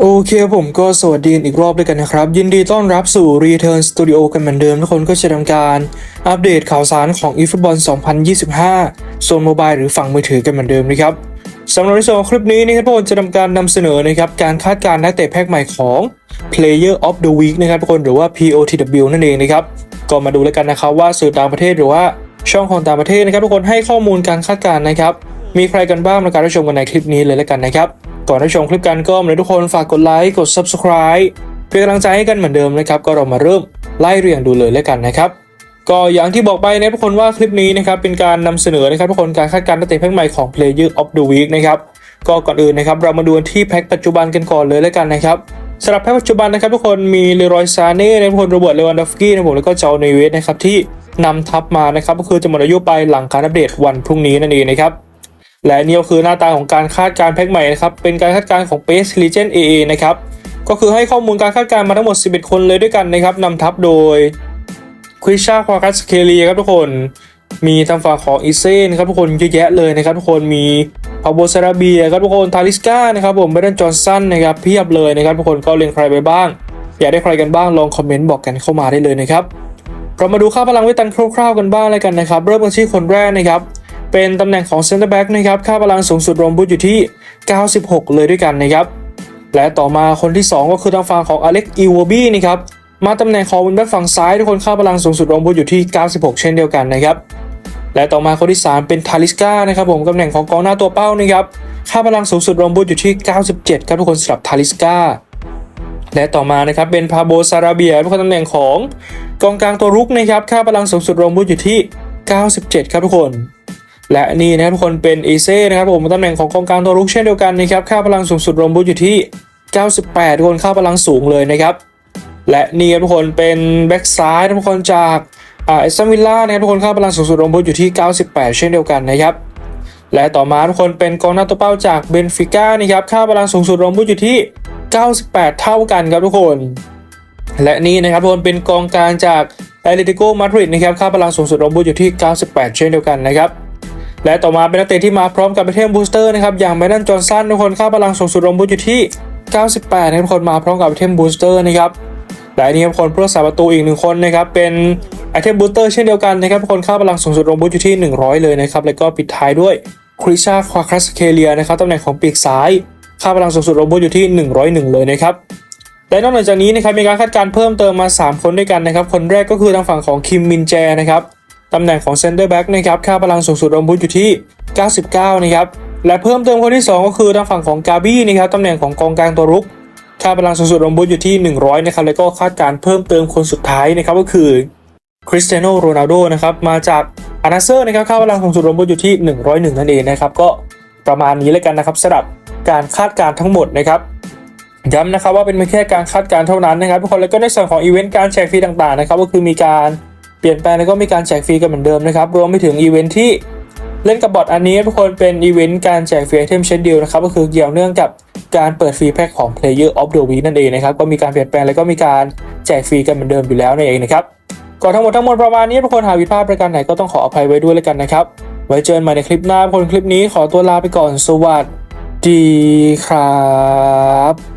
โอเคผมก็สวัสดีอีกรอบด้วยกันนะครับ ยินดีต้อนรับสู่ Return Studio กันเหมือนเดิมทุกคนก็จะทำการ อัปเดตข่าวสารของ eFootball 2025 โซนโมบายหรือฝั่งมือถือกันเหมือนเดิมนะครับสำหรับในส่วนคลิปนี้นะครับทุกคนจะทำการนำเสนอนะครับการคาดการณ์นักเตะแพ็กใหม่ของ Player of the Week นะครับทุกคนหรือว่า POTW นั่นเองนะครับก็มาดูแล้วกันนะครับว่าสื่อต่างประเทศหรือว่าช่องของต่างประเทศนะครับทุกคนให้ข้อมูลการคาดการณ์นะครับมีใครกันบ้างในการรับชมกันในคลิปนี้เลยแล้วกันนะครับ ก่อนรับชมคลิปกันก็เลยทุกคนฝากกดไลค์กด subscribe เป็นกำลังใจให้กันเหมือนเดิมนะครับ ก็เรามาเริ่มไล่เรียงดูเลยแล้วกันนะครับ ก็อย่างที่บอกไปนะทุกคนว่าคลิปนี้นะครับเป็นการนำเสนอนะครับทุกคนการคาดการณ์นักเตะแพ็คใหม่ของ Player of the Week นะครับก็ก่อนอื่นนะครับเรามาดูที่แพ็คปัจจุบันกันก่อนเลยแล้วกันนะครับสำหรับแพ็คปัจจุบันนะครับทุกคนมีเลรอยซาเน่นะทุกคนโรเบิร์ตเลวันดอฟกี้นะผมแล้วก็เจ้าเนเวสนะครับที่นำทัพมานะครับก็คือจะหมดอายุไปหลังการอัปเดตวันพรุ่งนี้นั่นเองนะครับ และนี่ก็คือหน้าตาของการคาดการแพ็กใหม่นะครับ เป็นการคาดการของ Base Legend AA นะครับ ก็คือให้ข้อมูลการคาดการมาทั้งหมด 11 คนเลยด้วยกันนะครับนำทัพโดยควิชาควาคัสเคลีครับทุกคน มีทางฝั่งของอีเซนครับทุกคนเยอะแยะเลยนะครับทุกคนมีพาโบซาราเบียครับทุกคนทาริสกานะครับผมเบรนจอห์นสันนะครับเพียบเลยนะครับทุกคนก็เล็งใครไปบ้าง อยากได้ใครกันบ้างลองคอมเมนต์บอกกันเข้ามาได้เลยนะครับเรามาดูค่าพลังเวทตันคร่าวๆกันบ้างเลยกันนะครับ เริ่มกันที่คนแรกนะครับ เป็นตำแหน่งของเซนเตอร์แบ็กนะครับค่าพลังสูงสุดรวมบุตอยู่ที่ 96 เลยด้วยกันนะครับและต่อมาคนที่ 2 ก็คือทางฝั่งของอเล็กอีวบี้นะครับมาตำแหน่งของวินแบ็กฝั่งซ้ายทุกคนค่าพลังสูงสุดรวมบุตอยู่ที่ 96 เช่นเดียวกันนะครับและต่อมาคนที่ 3 เป็นทาริสกานะครับผมตำแหน่งของกองหน้าตัวเป้านะครับค่าพลังสูงสุดรวมบุตอยู่ที่ 97 ครับทุกคนสำหรับทาริสกาและต่อมานะครับเป็นพาโบซาราเบียทุกคนตำแหน่งของกองกลางตัวรุกนะครับค่าพลังสูงสุดรวมบุตอยู่ที่ 97 ครับทุกคน และนี่นะทุกคนเป็นเอเซ่นะครับผมตำแหน่งของกองกลางตัวรุกเช่นเดียวกันนะครับค่าพลังสูงสุดรวมบุตอยู่ที่ 98 ทุกคนค่าพลังสูงเลยนะครับ และนี่ทุกคนเป็นแบ็กซ้ายทุกคนจากอาเอสตันวิลล่านะครับทุกคนค่าพลังสูงสุดรวมบุตอยู่ที่ 98 เช่นเดียวกันนะครับและต่อมาทุกคนเป็นกองหน้าตัวเป้าจากเบนฟิก้านะครับค่าพลังสูงสุดรวมบุตอยู่ที่ 98 เท่ากันครับทุกคน และนี่นะครับทุกคนเป็นกองกลางจากแอตเลติโกมาดริดนะครับค่าพลังสูงสุดรวมบุตอยู่ที่ 98 เช่นเดียวกันนะครับ และต่อมาเป็นนักเตะที่มาพร้อมกับไอเทมบูสเตอร์นะครับอย่างแบรนดันจอห์นสันทุกคนค่าพลังสูงสุดรวมบุตอยู่ที่ 98นะครับทุกคนมาพร้อมกับไอเทมบูสเตอร์นะครับและนี่ครับทุกคนเพื่อสาประตูอีกหนึ่งคนนะครับเป็นไอเทมบูสเตอร์เช่นเดียวกันนะครับทุกคนค่าพลังสูงสุดรวมบุตอยู่ที่ 100 เลยนะครับแล้วก็ปิดท้ายด้วยคริชาควาครัสเคเลียนะครับตำแหน่งของปีกซ้าย ค่าพลังสูงสุดรวมบุตอยู่ที่ 101 เลยนะครับและนอกจากนี้นะครับมีการคาดการณ์เพิ่มเติมมา 3 คนด้วยกันนะครับ คนแรกก็คือทางฝั่งของคิมมินแจนะครับ ตำแหน่งของเซนเตอร์แบ็กนะครับค่าพลังสูงสุดรวมบุตอยู่ที่ 99 นะครับและเพิ่มเติมคนที่ 2 ก็คือทางฝั่งของกาบี้นะครับตำแหน่งของกองกลางตัวรุก ค่าพลังสูงสุดรวมบุตอยู่ที่ 100 นะครับแล้วก็คาดการเพิ่มเติมคนสุดท้ายนะครับก็คือคริสเตียโนโรนัลโดนะครับมาจากอานาเซอร์นะครับค่าพลังสูงสุดรวมบุตอยู่ที่ 101 นั่นเองนะครับก็ประมาณนี้แล้วกันนะครับสำหรับการคาดการณ์ทั้งหมดนะครับย้ำนะครับว่าเป็นเพียงแค่การคาดการณ์เท่านั้นนะครับทุกคนแล้วก็ในส่วนของอีเวนต์การแจกฟรีต่างๆนะครับก็คือมีการ ลี่ยนแปลงแล้วก็มีการแจกฟรีกันเหมือนเดิมนะครับ รวมไปถึงอีเวนต์ที่เล่นกับบอทอันนี้ทุกคนเป็นอีเวนต์การแจกฟรีไอเทมเช่นเดียวนะครับก็คือเกี่ยวเนื่องกับการเปิดฟรีแพ็คของ Player of the Week นั่นเองนะครับก็มีการเปลี่ยนแปลงแล้วก็มีการแจกฟรีกันเหมือนเดิมอยู่แล้วนั่นเองนะครับก่อนทั้งหมดทั้งมวลประมาณนี้ทุกคนหากผิดพลาดประการไหนก็ต้องขออภัยไว้ด้วยแล้วกันนะครับไว้เจอกันใหม่ในคลิปหน้าคนคลิปนี้ขอตัวลาไปก่อนสวัสดีครับ